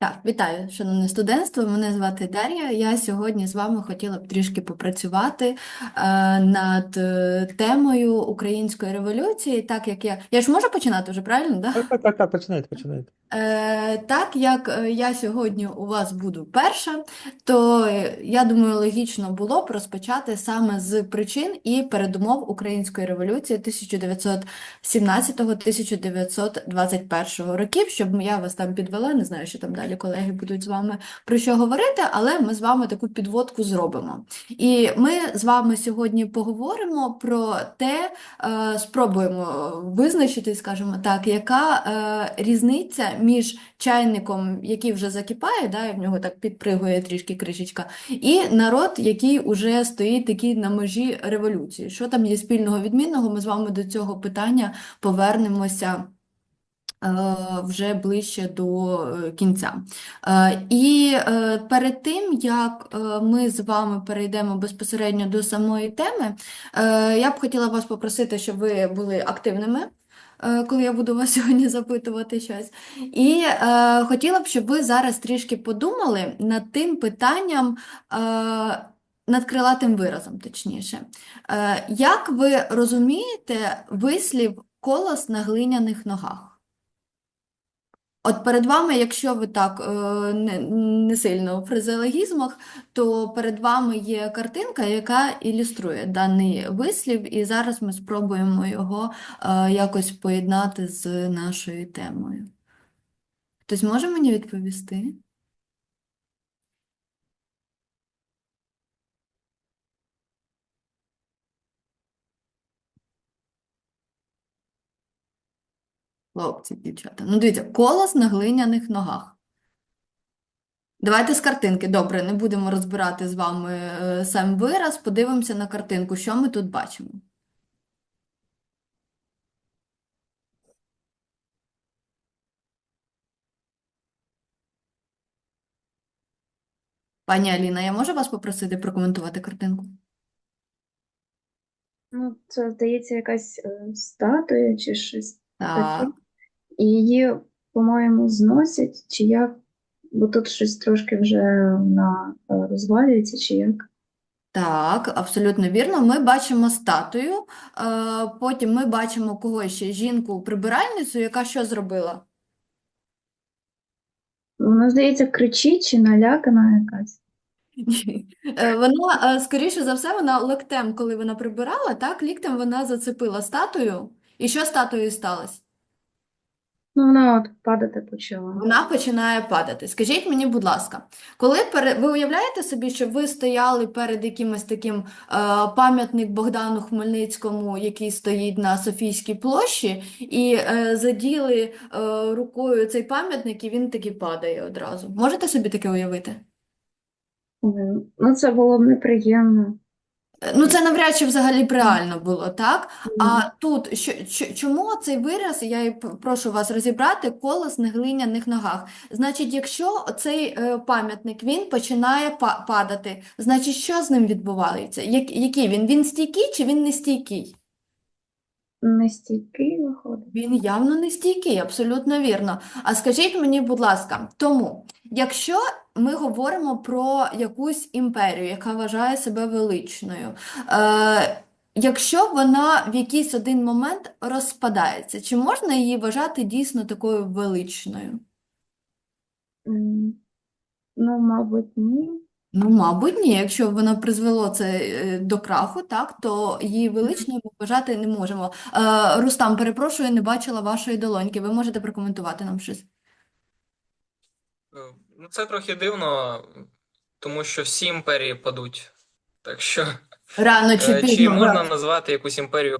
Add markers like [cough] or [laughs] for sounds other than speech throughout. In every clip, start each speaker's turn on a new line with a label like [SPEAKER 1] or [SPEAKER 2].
[SPEAKER 1] Так, вітаю, шановне студентство. Мене звати Дар'я. Я сьогодні з вами хотіла б трішки попрацювати е, над е, темою української революції, так як я. Я ж можу починати вже, правильно, да?
[SPEAKER 2] Так, так, так, починайте, починайте.
[SPEAKER 1] Е, так як е, я сьогодні у вас буду перша, то е, я думаю, логічно було б розпочати саме з причин і передумов Української революції 1917-1921 років, щоб я вас там підвела, не знаю, що там далі колеги будуть з вами про що говорити, але ми з вами таку підводку зробимо. І ми з вами сьогодні поговоримо про те, спробуємо визначити, скажімо так, яка різниця між чайником, який вже закипає, да, і в нього так підпригує трішки кришечка, і народ, який уже стоїть такий на межі революції. Що там є спільного відмінного? Ми з вами до цього питання повернемося. е, Вже ближче до е, кінця. Е, І перед тим, як ми з вами перейдемо безпосередньо до самої теми, я б хотіла вас попросити, щоб ви були активними, коли я буду вас [laughs] сьогодні запитувати щось. І е, хотіла б, щоб ви зараз трішки подумали над тим питанням, е, над крилатим виразом, точніше. Е, Як ви розумієте вислів колос на глиняних ногах? От перед вами, якщо ви так е, не, не сильно у фразеологізмах, то перед вами є картинка, яка ілюструє даний вислів, і зараз ми спробуємо його е, якось поєднати з нашою темою. Хтось може мені відповісти? Хлопці, дівчата. Ну, дивіться, колос на глиняних ногах. Давайте з картинки. Добре, не будемо розбирати з вами е, сам вираз, подивимося на картинку, що ми тут бачимо. Пані Аліна, я можу вас попросити прокоментувати картинку?
[SPEAKER 3] Ну, це, здається, якась е, статуя чи щось
[SPEAKER 1] Так.
[SPEAKER 3] І її, по-моєму, зносять, чи як, бо тут щось трошки вже вона е, розвалюється, чи як.
[SPEAKER 1] Так, абсолютно вірно. Ми бачимо статую, е, потім ми бачимо когось ще жінку-прибиральницю, яка що зробила?
[SPEAKER 3] Вона, здається, кричить чи налякана якась.
[SPEAKER 1] Е, Вона, скоріше за все, вона локтем, коли вона прибирала, так, ліктем вона зацепила статую. І що статуєю сталося?
[SPEAKER 3] Ну, вона от падати почала.
[SPEAKER 1] Вона починає падати. Скажіть мені, будь ласка, коли пере... ви уявляєте собі, що ви стояли перед якимось таким е, пам'ятник Богдану Хмельницькому, який стоїть на Софійській площі, і е, заділи е, рукою цей пам'ятник, і він таки падає одразу. Можете собі таке уявити?
[SPEAKER 3] Ну, це було б неприємно.
[SPEAKER 1] Ну, це навряд чи взагалі б реально було, так? А тут, що, що- чому цей вираз, я і п- прошу вас розібрати, колос на глиняних ногах? Значить, якщо цей е, пам'ятник, він починає па- падати, значить, що з ним відбувається? Як, який він? Він стійкий чи він не стійкий?
[SPEAKER 3] Не стійкий виходить.
[SPEAKER 1] Він явно не стійкий, абсолютно вірно. А скажіть мені, будь ласка, тому, якщо ми говоримо про якусь імперію, яка вважає себе величною, е, якщо вона в якийсь один момент розпадається, чи можна її вважати дійсно такою величною?
[SPEAKER 3] М, Ну, мабуть, ні.
[SPEAKER 1] Ну, мабуть, ні. Якщо воно призвело це е, до краху, так, то її величною ми вважати не можемо. Е, Рустам, перепрошую, не бачила вашої долоньки. Ви можете прокоментувати нам щось?
[SPEAKER 4] Ну, це трохи дивно, тому що всі імперії падуть. Так що,
[SPEAKER 1] Рано чи
[SPEAKER 4] е, чи можна назвати якусь імперію?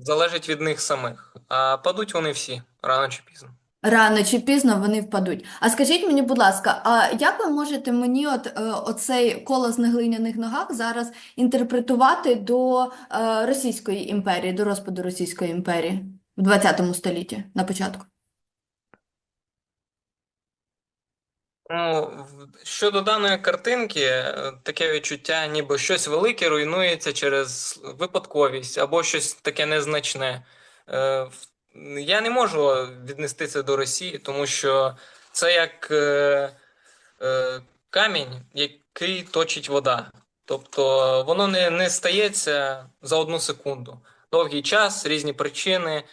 [SPEAKER 4] Залежить від них самих. А падуть вони всі, рано чи пізно.
[SPEAKER 1] Рано чи пізно вони впадуть. А скажіть мені, будь ласка, а як ви можете мені от, е, оцей колос на глиняних ногах зараз інтерпретувати до е, Російської імперії, до розпаду Російської імперії в 20 столітті на початку?
[SPEAKER 4] Ну, щодо даної картинки, е, таке відчуття, ніби щось велике руйнується через випадковість або щось таке незначне. Е, Я не можу віднести це до Росії, тому що це як е, камінь, який точить вода. Тобто воно не, не стається за одну секунду. Довгий час, різні причини,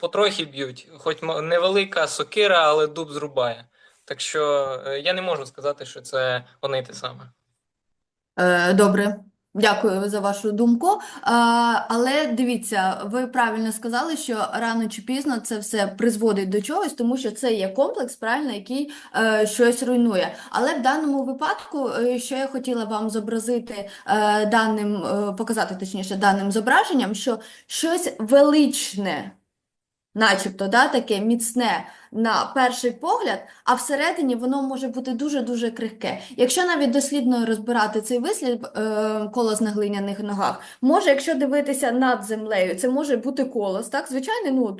[SPEAKER 4] потрохи б'ють. Хоч невелика сокира, але дуб зрубає. Так що е, я не можу сказати, що це одне й те саме.
[SPEAKER 1] Е, Добре, дякую за вашу думку. Е, Але дивіться, ви правильно сказали, що рано чи пізно це все призводить до чогось, тому що це є комплекс, правильно, який щось руйнує. Але в даному випадку, що я хотіла вам зобразити даним, показати точніше даним зображенням, що щось величне. Начебто, да, таке міцне на перший погляд, а всередині воно може бути дуже-дуже крихке. Якщо навіть дослідно розбирати цей вислід е, колос на глиняних ногах, може, якщо дивитися над землею, це може бути колос, так, звичайний, ну,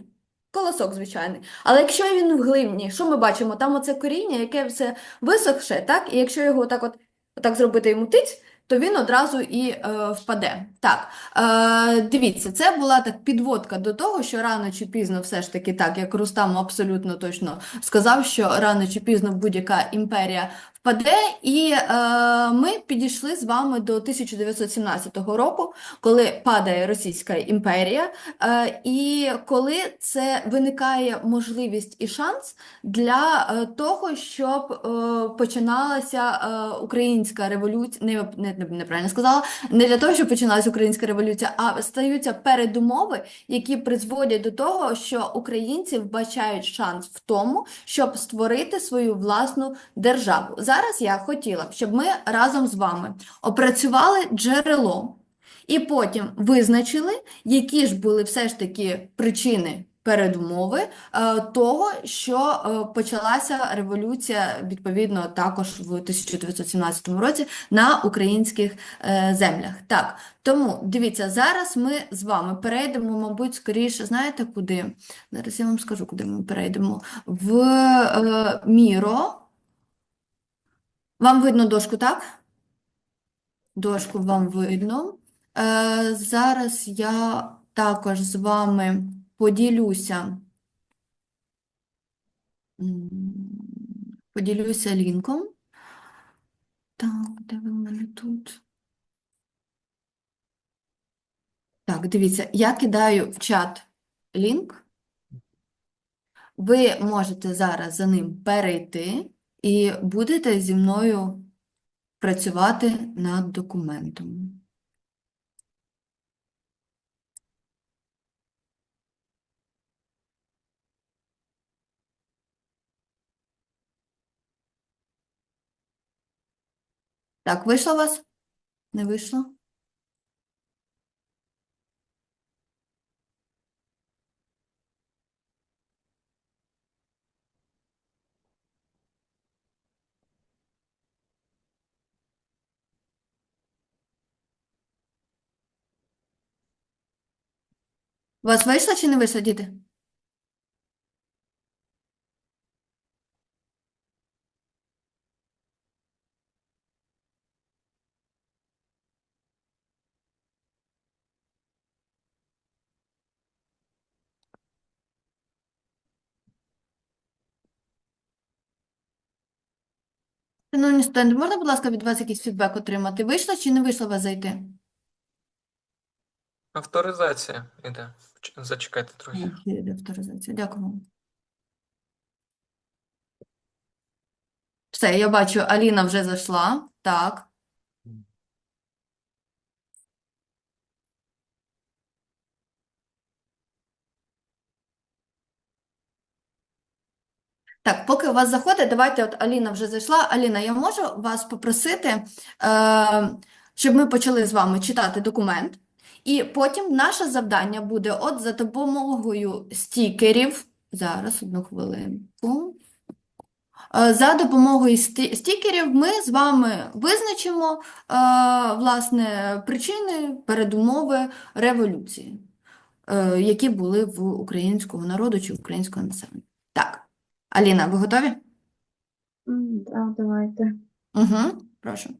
[SPEAKER 1] колосок звичайний. Але якщо він в глині, що ми бачимо? Там оце коріння, яке все висохше, так, і якщо його так от, так зробити йому тиць, то він одразу і е, впаде. Так, е, дивіться, це була так підводка до того, що рано чи пізно, все ж таки, так як Рустам абсолютно точно сказав, що рано чи пізно будь-яка імперія впаде, і е, ми підійшли з вами до 1917 року, коли падає Російська імперія, е, і коли це виникає можливість і шанс для е, того, щоб е, починалася е, українська революція, не, не, неправильно сказала, не для того, щоб починалася українська революція, а стаються передумови, які призводять до того, що українці вбачають шанс в тому, щоб створити свою власну державу. Зараз я хотіла б, щоб ми разом з вами опрацювали джерело і потім визначили, які ж були все ж таки причини. Передумови е, того, що е, почалася революція відповідно також в 1917 році на українських е, землях. Так, тому дивіться, зараз ми з вами перейдемо, мабуть, скоріше, знаєте куди? Зараз я вам скажу, куди ми перейдемо. В Міро. Вам видно дошку, так? Дошку вам видно. Е, зараз я також з вами поділюся. Поділюся лінком. Так, де ви в мене тут? Так, дивіться, я кидаю в чат лінк. Ви можете зараз за ним перейти і будете зі мною працювати над документом. Так, вийшло у вас? Не вийшло? Вас вийшло чи не вийшло, діти? Шановні студенти, можна, будь ласка, від вас якийсь фідбек отримати? Вийшло чи не вийшло вас зайти?
[SPEAKER 4] Авторизація іде. Зачекайте трохи.
[SPEAKER 1] Йде авторизація. Дякую вам. Все, я бачу, Аліна вже зайшла. Так. Так, поки у вас заходить, давайте, от Аліна вже зайшла. Аліна, я можу вас попросити, е, щоб ми почали з вами читати документ, і потім наше завдання буде от за допомогою стікерів. Зараз, одну хвилинку. Е, За допомогою стікерів ми з вами визначимо е, власне причини, передумови революції, е, які були в українського народу чи українського населення. Так, Аліна, ви готові?
[SPEAKER 3] М, да, давайте.
[SPEAKER 1] Угу, прошу.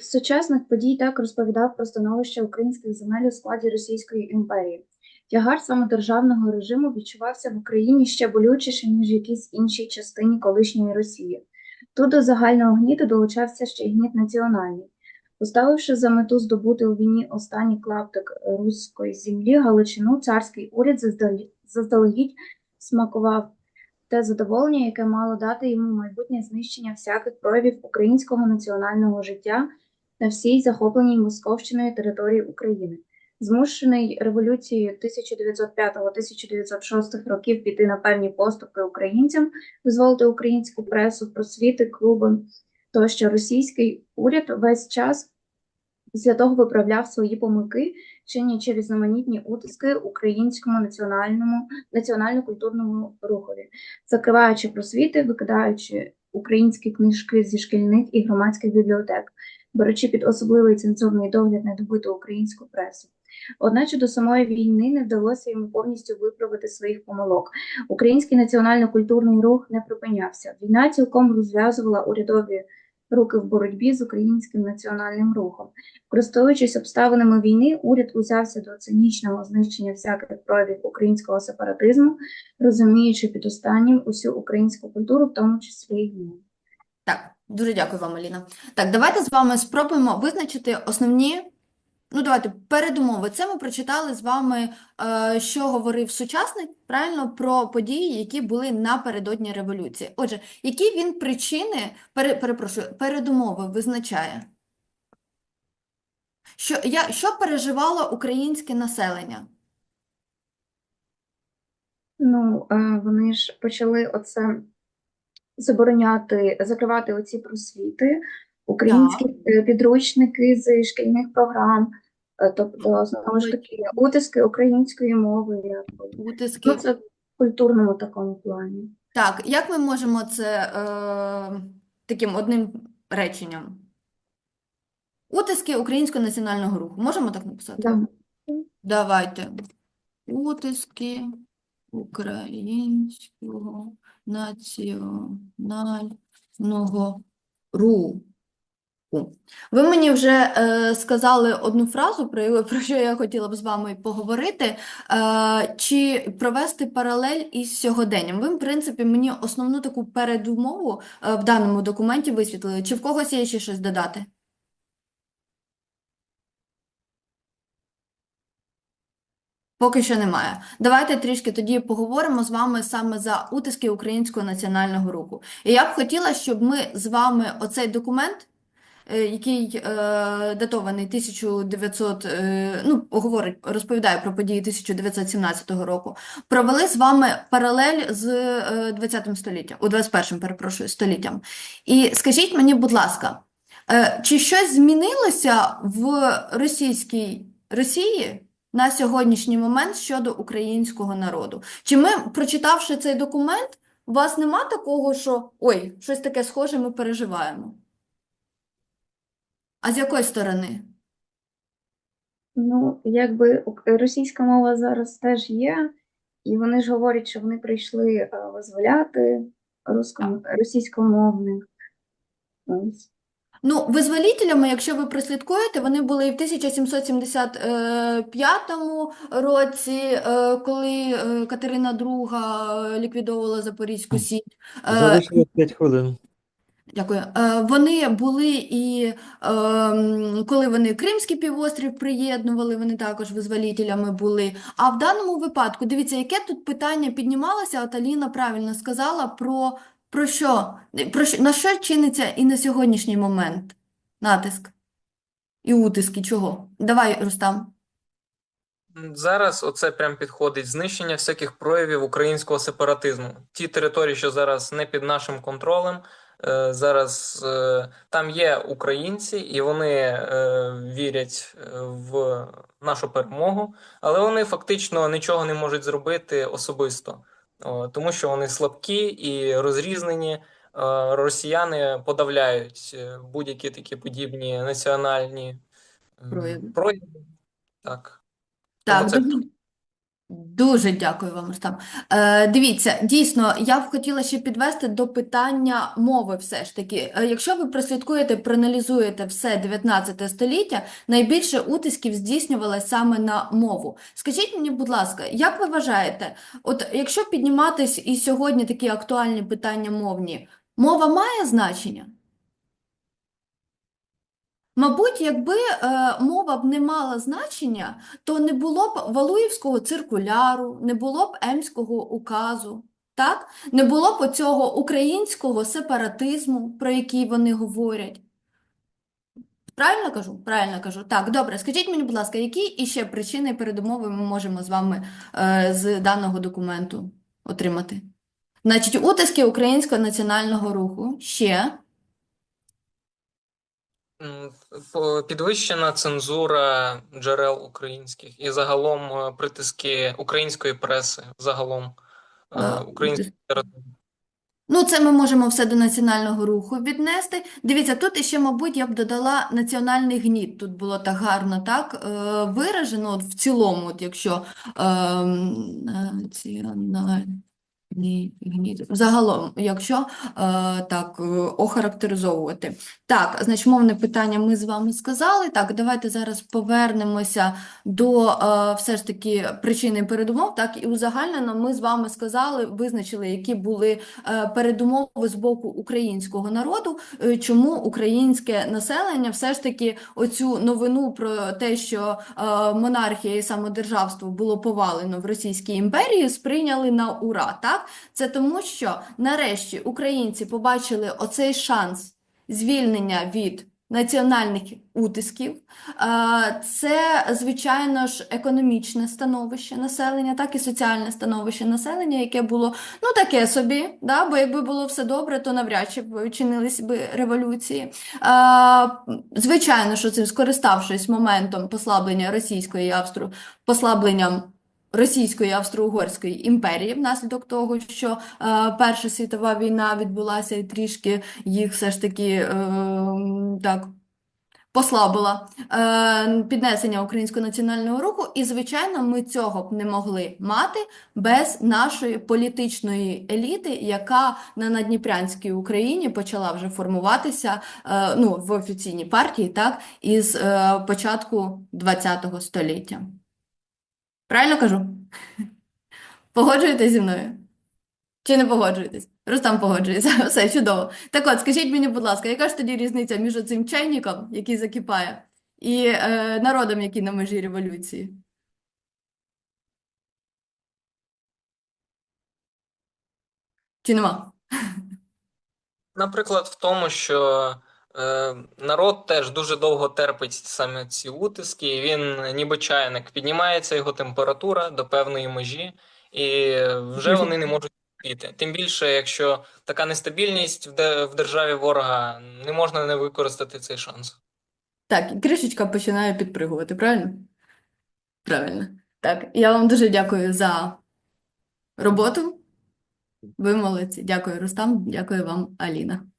[SPEAKER 3] Сучасник подій так розповідав про становище українських земель у складі Російської імперії. Тягар самодержавного режиму відчувався в Україні ще болючіше, ніж в якійсь іншій частині колишньої Росії. Тут до загального гніту долучався ще й гніт національний. Поставивши за мету здобути у війні останній клаптик руської землі, Галичину, царський уряд заздалегідь смакував те задоволення, яке мало дати йому майбутнє знищення всяких проявів українського національного життя на всій захопленій Московщиною території України. Змушений революцією 1905-1906 років піти на певні поступки українцям, дозволити українську пресу, просвіти, клуби тощо російський уряд весь час після того виправляв свої помилки, чинячи різноманітні утиски українському національному національно-культурному рухові, закриваючи просвіти, викидаючи українські книжки зі шкільних і громадських бібліотек, беручи під особливий цензурний догляд на добиту українську пресу. Одначе до самої війни не вдалося йому повністю виправити своїх помилок. Український національно-культурний рух не припинявся. Війна цілком розв'язувала урядові руки в боротьбі з українським національним рухом. Користуючись обставинами війни, уряд узявся до цинічного знищення всяких проявів українського сепаратизму, розуміючи під останнім усю українську культуру, в тому числі й війну.
[SPEAKER 1] Так, дуже дякую вам, Аліна. Так, давайте з вами спробуємо визначити основні, ну давайте, передумови. Це ми прочитали з вами, е, що говорив сучасник, правильно, про події, які були напередодні революції. Отже, які він причини, перепрошую, передумови визначає? Що, я, що переживало українське населення?
[SPEAKER 3] Ну, е, вони ж почали оце забороняти, закривати оці просвіти, українські е, підручники з шкільних програм, е, тобто, знову ж таки, утиски української мови.
[SPEAKER 1] Утиски.
[SPEAKER 3] Ну, це в культурному такому плані.
[SPEAKER 1] Так, як ми можемо це е, таким одним реченням? Утиски Українського національного руху. Можемо так написати?
[SPEAKER 3] Да.
[SPEAKER 1] Давайте. Утиски Українського національного руху. Ви мені вже е, сказали одну фразу, про, [laughs] про що я хотіла б з вами поговорити, е, чи провести паралель із сьогоденням. Ви, в принципі, мені основну таку передумову е, в даному документі висвітлили. Чи в когось є ще щось додати? Поки що немає. Давайте трішки тоді поговоримо з вами саме за утиски Українського національного руху. І я б хотіла, щоб ми з вами оцей документ, е, який е, датований 1900, е, ну, говорить, розповідає про події 1917 року, провели з вами паралель з е, 20 століттям, у 21, перепрошую, століттям. І скажіть мені, будь ласка, е, чи щось змінилося в російській Росії на сьогоднішній момент щодо українського народу? Чи ми, прочитавши цей документ, у вас нема такого, що ой, щось таке схоже ми переживаємо? А з якої сторони?
[SPEAKER 3] Ну, якби ук- російська мова зараз теж є, і вони ж говорять, що вони прийшли е, визволяти русско- російськомовних. Ось.
[SPEAKER 1] Ну, визволітелями, якщо ви прослідкуєте, вони були і в 1775 році, е, коли е, Катерина II ліквідовувала Запорізьку Січ. Е,
[SPEAKER 2] Залишилось 5 хвилин.
[SPEAKER 1] Дякую. Е, Вони були і ем, коли вони Кримський півострів приєднували, вони також визволітелями були. А в даному випадку, дивіться, яке тут питання піднімалося, от Аліна правильно сказала про, про що? Про що? На що чиниться і на сьогоднішній момент натиск і утиски чого? Давай, Рустам.
[SPEAKER 4] Зараз оце прям підходить знищення всяких проявів українського сепаратизму. Ті території, що зараз не під нашим контролем, е, зараз е, там є українці, і вони е, вірять е, в нашу перемогу, але вони фактично нічого не можуть зробити особисто, тому що вони слабкі і розрізнені. Е, Росіяни подавляють е, будь-які такі подібні національні е,
[SPEAKER 1] Прояви.
[SPEAKER 4] прояви. Так.
[SPEAKER 1] Так,
[SPEAKER 4] це
[SPEAKER 1] дуже, дякую вам, Рустам. Е, дивіться, дійсно, я б хотіла ще підвести до питання мови все ж таки. Е, якщо ви прослідкуєте, проаналізуєте все 19 століття, найбільше утисків здійснювалося саме на мову. Скажіть мені, будь ласка, як ви вважаєте, от якщо підніматись і сьогодні такі актуальні питання мовні, мова має значення? Мабуть, якби е, мова б не мала значення, то не було б Валуївського циркуляру, не було б Емського указу, так? Не було б оцього українського сепаратизму, про який вони говорять. Правильно кажу? Правильно кажу. Так, добре. Скажіть мені, будь ласка, які іще причини і передумови ми можемо з вами е, з даного документу отримати? Значить, утиски українського національного руху ще.
[SPEAKER 4] Підвищена цензура джерел українських і загалом е, притиски української преси, загалом е,
[SPEAKER 1] Е,
[SPEAKER 4] української.
[SPEAKER 1] Ну, це ми можемо все до національного руху віднести. Дивіться, тут іще, мабуть, я б додала національний гніт. Тут було так гарно так е, виражено, от в цілому, от якщо ем, національний гніт, загалом, якщо е, так е, охарактеризовувати. Так, значить, мовне питання ми з вами сказали. Так, давайте зараз повернемося до е, все ж таки причини передумов. Так, і узагальнено ми з вами сказали, визначили, які були е, передумови з боку українського народу, е, чому українське населення все ж таки оцю новину про те, що е, монархія і самодержавство було повалено в Російській імперії, сприйняли на ура. Так? Це тому, що нарешті українці побачили оцей шанс звільнення від національних утисків. Це, звичайно ж, економічне становище населення, так і соціальне становище населення, яке було ну таке собі, да? Бо якби було все добре, то навряд чи б чинились би революції. Звичайно, що цим скориставшись моментом послаблення російської і австро... послабленням Російської Австро-Угорської імперії внаслідок того, що е, Перша світова війна відбулася і трішки їх все ж таки е, так послабила е, піднесення українського національного руху, і, звичайно, ми цього б не могли мати без нашої політичної еліти, яка на Надніпрянській Україні почала вже формуватися е, ну, в офіційній партії, так, із е, початку ХХ століття. Правильно кажу? Погоджуєтесь зі мною? Чи не погоджуєтесь? Рустам погоджується. [laughs] Все чудово. Так от, скажіть мені, будь ласка, яка ж тоді різниця між цим чайником, який закипає, і е, народом, який на межі революції? Чи нема?
[SPEAKER 4] Наприклад, в тому, що народ теж дуже довго терпить саме ці утиски, і він ніби чайник, піднімається його температура до певної межі, і вже вони не можуть терпіти. Тим більше, якщо така нестабільність в, в державі ворога, не можна не використати цей шанс.
[SPEAKER 1] Так, і кришечка починає підпригувати, правильно? Правильно. Так, я вам дуже дякую за роботу. Ви молодці. Дякую, Рустам. Дякую вам, Аліна.